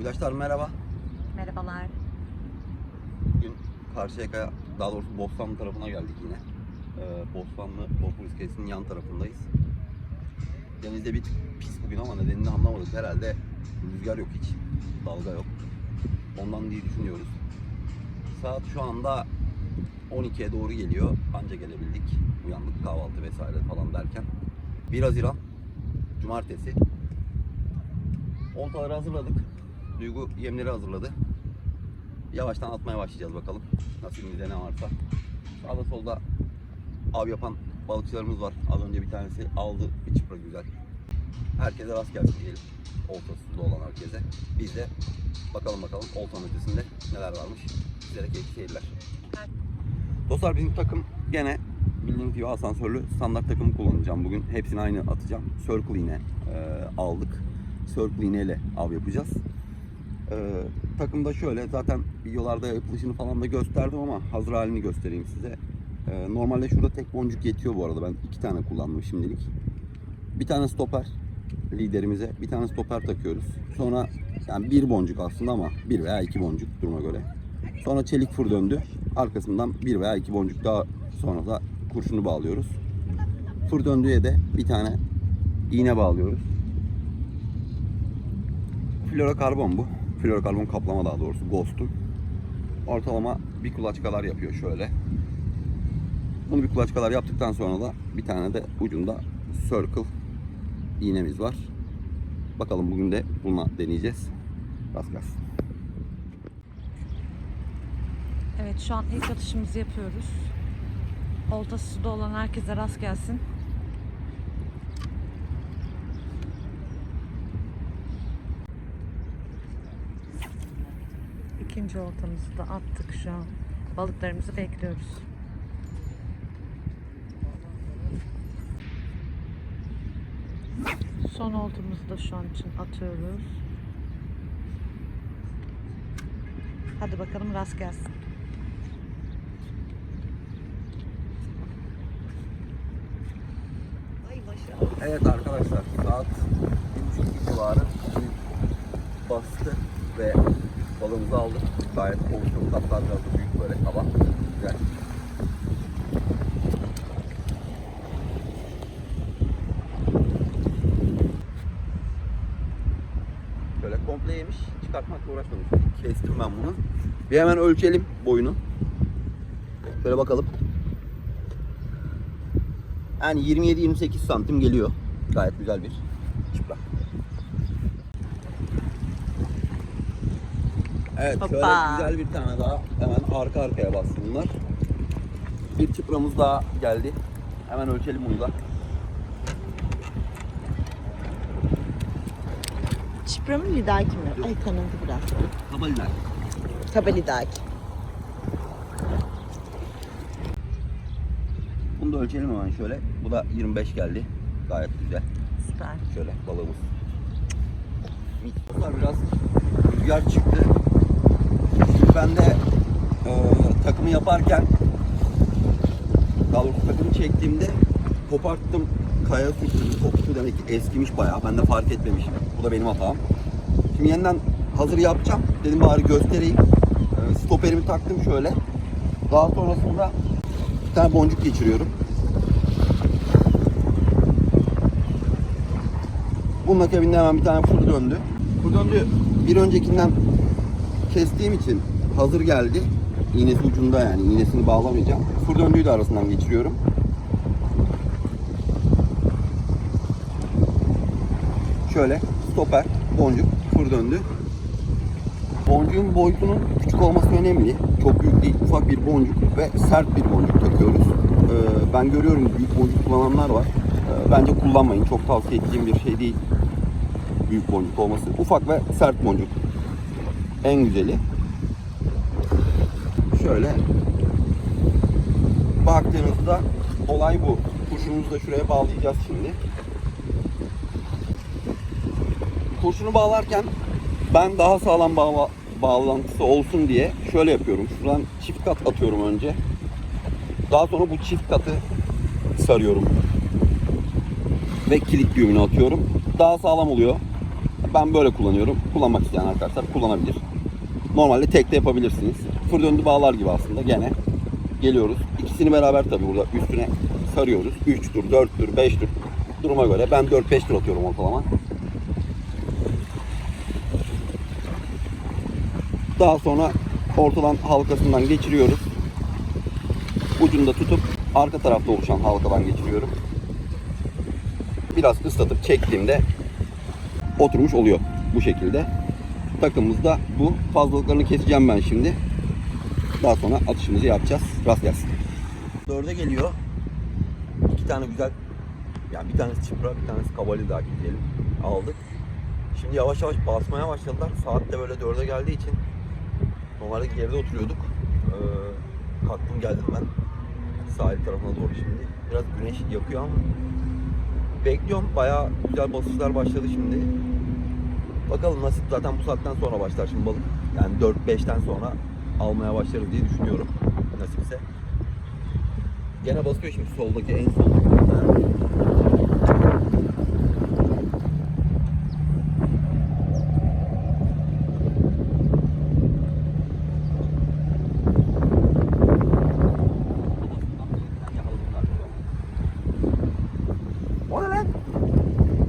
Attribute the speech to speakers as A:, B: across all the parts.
A: Arkadaşlar merhaba.
B: Merhabalar.
A: Bugün Karşıyaka, daha doğrusu Bostanlı tarafına geldik yine. Ee, Bostanlı Vapur iskelesinin yan tarafındayız. Denizde bir pis bugün ama nedenini anlamadık. Herhalde rüzgar yok hiç. Dalga yok. Ondan diye düşünüyoruz. Saat şu anda 12'ye doğru geliyor. Anca gelebildik. Uyandık kahvaltı vesaire falan derken. 1 Haziran Cumartesi. Oltaları hazırladık. Duygu yemleri hazırladı. Yavaştan atmaya başlayacağız bakalım. Nasibimizde ne varsa. Sağda solda av yapan balıkçılarımız var. Az önce bir tanesi aldı bir çıpra güzel. Herkese rast gelsin diyelim. Oltası suda olan herkese. Biz de bakalım bakalım oltanın ötesinde neler varmış. Sizlere keyifli seyirler. Dostlar bizim takım gene bildiğiniz gibi asansörlü standart takımı kullanacağım bugün. Hepsini aynı atacağım. Circle iğne e, aldık. Circle iğneyle av yapacağız. Ee, takımda şöyle zaten videolarda yapılışını falan da gösterdim ama hazır halini göstereyim size. Ee, normalde şurada tek boncuk yetiyor bu arada. Ben iki tane kullandım şimdilik. Bir tane stoper liderimize bir tane stoper takıyoruz. Sonra yani bir boncuk aslında ama bir veya iki boncuk duruma göre. Sonra çelik fır döndü. Arkasından bir veya iki boncuk daha sonra da kurşunu bağlıyoruz. Fır döndüğe de bir tane iğne bağlıyoruz. Florokarbon bu. Florokarbon kaplama daha doğrusu Ghost'un. Ortalama bir kulaç kadar yapıyor şöyle. Bunu bir kulaç kadar yaptıktan sonra da bir tane de ucunda circle iğnemiz var. Bakalım bugün de bununla deneyeceğiz. Rast gelsin.
B: Evet şu an ilk atışımızı yapıyoruz. Oltası suda olan herkese rast gelsin. İkinci oltamızı da attık şu an. Balıklarımızı bekliyoruz. Son oltamızı da şu an için atıyoruz. Hadi bakalım rast gelsin.
A: Evet arkadaşlar saat 1.30 civarı bastı ve balığımızı aldık. Gayet oluşum da büyük böyle kaba. Güzel. Böyle komple yemiş. Çıkartmakla uğraşmadım. Kestim ben bunu. Bir hemen ölçelim boyunu. Şöyle bakalım. Yani 27-28 santim geliyor. Gayet güzel bir çıplak. Evet şöyle
B: Hoppa.
A: güzel bir tane daha hemen arka arkaya bastı bunlar. Bir çıpramız daha geldi. Hemen ölçelim bunu da.
C: Çipra mı lidaki mi? Ay kanadı biraz.
A: Kabaliler.
C: Kaba lidaki.
A: Bunu da ölçelim hemen şöyle. Bu da 25 geldi. Gayet güzel.
B: Süper.
A: Şöyle balığımız. Biraz rüzgar çıktı. Ben de e, takımı yaparken daha takımı çektiğimde koparttım. Kaya sürtürdüm. Koptu demek ki eskimiş bayağı. Ben de fark etmemişim. Bu da benim hatam. Şimdi yeniden hazır yapacağım. Dedim bari göstereyim. E, stoperimi taktım şöyle. Daha sonrasında bir tane boncuk geçiriyorum. Bunun akabinde hemen bir tane fır döndü. Fır döndü bir öncekinden kestiğim için hazır geldi. İğnesi ucunda yani iğnesini bağlamayacağım. Fır döndüğü de arasından geçiriyorum. Şöyle stoper, boncuk, fır döndü. Boncuğun boyutunun küçük olması önemli. Çok büyük değil, ufak bir boncuk ve sert bir boncuk takıyoruz. Ee, ben görüyorum büyük boncuk kullananlar var. Ee, bence kullanmayın. Çok tavsiye edeceğim bir şey değil. Büyük boncuk olması. Ufak ve sert boncuk. En güzeli. Şöyle baktığınızda olay bu. Kurşunumuzu da şuraya bağlayacağız şimdi. Kurşunu bağlarken ben daha sağlam bağla- bağlantısı olsun diye şöyle yapıyorum. Şuradan çift kat atıyorum önce. Daha sonra bu çift katı sarıyorum. Ve kilit düğümünü atıyorum. Daha sağlam oluyor. Ben böyle kullanıyorum. Kullanmak isteyen arkadaşlar kullanabilir. Normalde tek de yapabilirsiniz. Fır döndü bağlar gibi aslında gene. Geliyoruz. İkisini beraber tabii burada üstüne sarıyoruz. 3 tur, 4 tur, 5 tur duruma göre. Ben 4-5 tur atıyorum ortalama. Daha sonra ortadan halkasından geçiriyoruz. Ucunda tutup arka tarafta oluşan halkadan geçiriyorum. Biraz ıslatıp çektiğimde oturmuş oluyor bu şekilde. Takımımız da bu. Fazlalıklarını keseceğim ben şimdi. Daha sonra atışımızı yapacağız. Rast gelsin. Dörde geliyor. İki tane güzel yani bir tanesi çipra, bir tanesi kabali daha diyelim. Aldık. Şimdi yavaş yavaş basmaya başladılar. Saat de böyle dörde geldiği için normalde geride oturuyorduk. Ee, kalktım geldim ben sahil tarafına doğru şimdi. Biraz güneş yakıyor ama bekliyorum. Bayağı güzel basışlar başladı şimdi. Bakalım nasip zaten bu saatten sonra başlar şimdi balık. Yani 4-5'ten sonra almaya başlarız diye düşünüyorum. Nasipse. Gene basıyor şimdi soldaki en?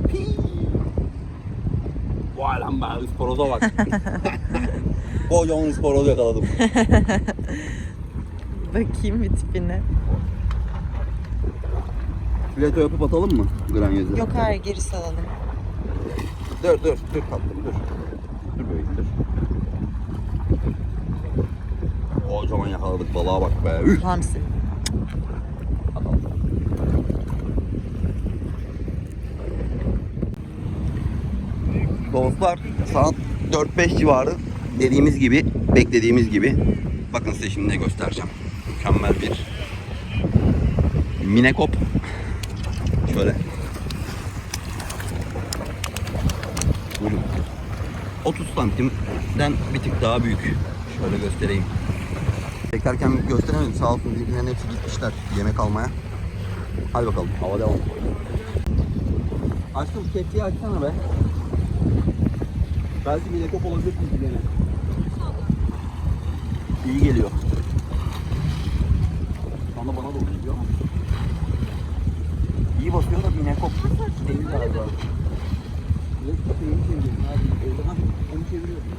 A: Pii. Vay lan be isporoza bak. Kocaman isporoz yakaladım.
C: Bakayım bir tipine.
A: Fileto yapıp atalım mı granyözü?
C: Yok hayır geri salalım.
A: Dur dur dur tatlım dur. Dur böyle dur. Kocaman yakaladık balığa bak be. Üh.
C: Hamsi.
A: Dostlar saat 4-5 civarı dediğimiz gibi beklediğimiz gibi bakın size şimdi ne göstereceğim. Mükemmel bir minekop. Şöyle. Buyurun. 30 santimden bir tık daha büyük. Şöyle göstereyim. Çekerken gösteremedim. Sağ olsun bizimkilerin hepsi gitmişler yemek almaya. Hadi bakalım. Hava devam. Aşkım kepçeyi açsana be. Belki bir lekop olabilir gene. İyi geliyor. Şu anda bana doğru geliyor ama. İyi basıyor da bir nekop değil galiba. Yok kafayı çeviriyorsun abi. Evde ha onu çeviriyorsun.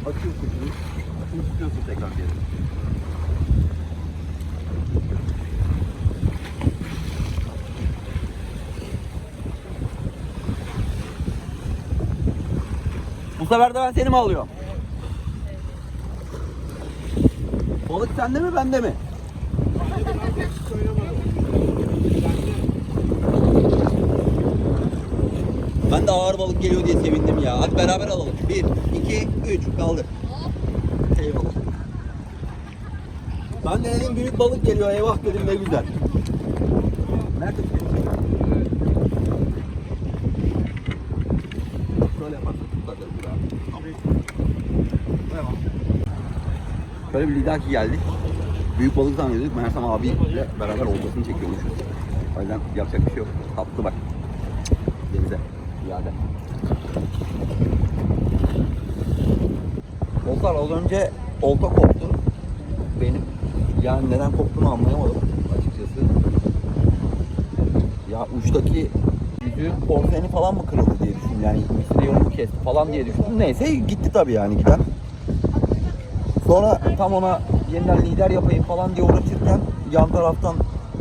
A: Açıyorsun şunu. Şunu tutuyorsun tekrar geri. Bu sefer de ben seni mi alıyorum? Balık sende mi bende mi? Ben de ağır balık geliyor diye sevindim ya. Hadi beraber alalım. 1, 2, 3 kaldır. Eyvallah. Ben de dedim büyük balık geliyor eyvah dedim ne güzel. Nerede? Şöyle yaparsak tutarız abi. Devam. Şöyle bir lidaki geldi. Büyük balık zannediyorduk. Meğersem abiyle beraber oltasını çekiyormuşuz. O yüzden yapacak bir şey yok. Attı bak. Denize. İade. Dostlar az önce olta koptu. Benim. Yani neden koptuğunu anlayamadım açıkçası. Ya uçtaki yüzü porsiyeni falan mı kırıldı diye düşündüm. Yani misli yolu mu kesti falan diye düşündüm. Neyse gitti tabii yani gider. Sonra tam ona yeniden lider yapayım falan diye uğraşırken yan taraftan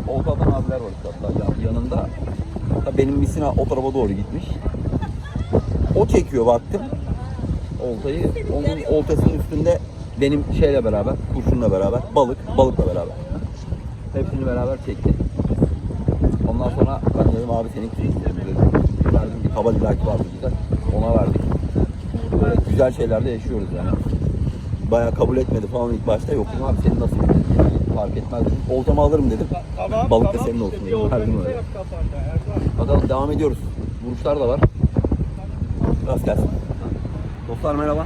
A: oltadan abiler var hatta yan- yanında. Hatta benim misina o tarafa doğru gitmiş. O çekiyor baktım oltayı. Onun oltasının üstünde benim şeyle beraber, kurşunla beraber, balık, balıkla beraber. Hepsini beraber çekti. Ondan sonra ben dedim abi senin istedim dedim. Verdim bir kaba ilaki vardı güzel. Ona verdik. Böyle güzel şeylerde yaşıyoruz yani. Bayağı kabul etmedi falan ilk başta. Yok dedim abi senin nasıl dedim. Yani fark etmez dedim. Oltamı alırım dedim. Balık da senin olsun dedim. Verdim öyle. Bakalım devam ediyoruz. Vuruşlar da var. Rast gelsin. Dostlar merhaba.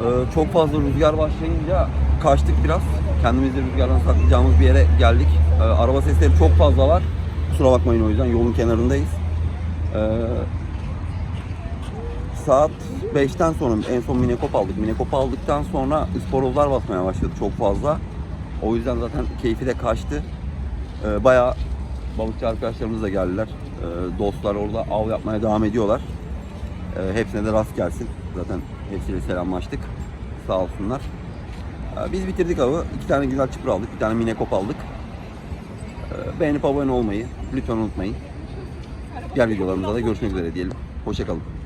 A: Ee, çok fazla rüzgar başlayınca kaçtık biraz. Kendimizi rüzgardan saklayacağımız bir yere geldik. Ee, araba sesleri çok fazla var. Kusura bakmayın o yüzden yolun kenarındayız. Ee, saat 5'ten sonra en son minekop aldık. Minekop aldıktan sonra ısparozlar basmaya başladı çok fazla. O yüzden zaten keyfi de kaçtı. Ee, bayağı balıkçı arkadaşlarımız da geldiler. Ee, dostlar orada av yapmaya devam ediyorlar. Ee, hepsine de rast gelsin. Zaten hepsiyle selamlaştık. Sağ olsunlar. Ee, biz bitirdik avı. İki tane güzel çıpır aldık. Bir tane minekop aldık. Ee, beğenip abone olmayı lütfen unutmayın. Diğer videolarımızda da görüşmek üzere diyelim. Hoşçakalın.